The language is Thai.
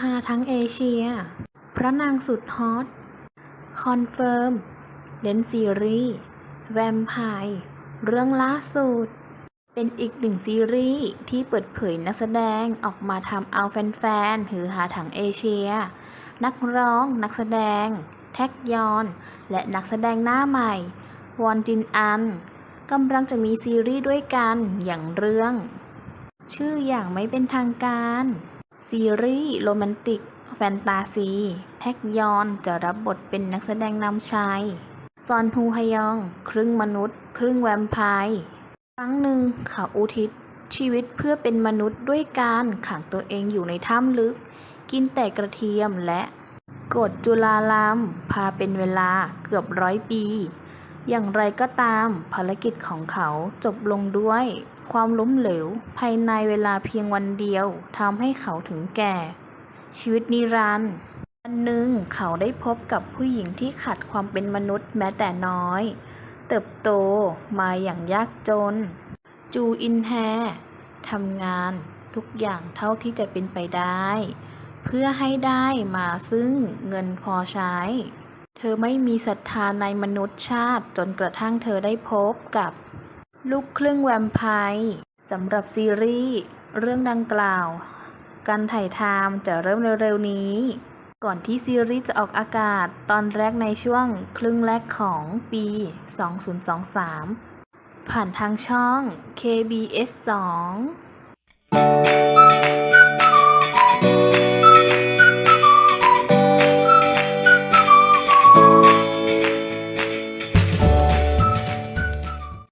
ฮาทั้งเอเชีย พระนางสุดฮอต คอนเฟิร์ม เล่นซีรีส์ แวมไพร์ เรื่องล่าสุด เป็นอีกหนึ่งซีรีส์ที่เปิดเผยนักแสดงออกมาทำเอาแฟนๆหือหาถังเอเชีย นักร้อง นักแสดง แท็กยอน และนักแสดงหน้าใหม่ วอนจินอันกำลังจะมีซีรีส์ด้วยกันอย่างเรื่อง ชื่ออย่างไม่เป็นทางการ ซีรีส์โรแมนติก แฟนตาซี แท็กยอนจะรับบทเป็นนักแสดงนำชาย ซอนฮูฮยอง ครึ่งมนุษย์ ครึ่งแวมไพร์ครั้งหนึ่งเขาอุทิศชีวิตเพื่อเป็นมนุษย์ด้วยการขังตัวเองอยู่ในถ้ำลึก กินแต่กระเทียมและกดจุลาลัมพาเป็นเวลาเกือบร้อยปี อย่างไรก็ตามภารกิจของเขาจบลงด้วย ความล้มเหลว ภายในเวลาเพียงวันเดียวทำให้เขาถึงแก่ ชีวิตนิรันดร์วันหนึ่งเขาได้พบกับผู้หญิงที่ขาดความเป็นมนุษย์แม้แต่น้อย เติบโตมาอย่างยากจน จูอินแฮทำงานทุกอย่างเท่าที่จะเป็นไปได้ เพื่อให้ได้มาซึ่งเงินพอใช้ เธอไม่มีศรัทธาในมนุษยชาติจนกระทั่งเธอได้พบกับ ลูกครึ่งแวมไพร์สำหรับซีรีส์เรื่องดังกล่าว การถ่ายทำจะเริ่มเร็วๆนี้ ก่อนที่ซีรีส์จะออกอากาศตอนแรกในช่วงครึ่งแรกของปี 2023 ผ่านทางช่อง KBS 2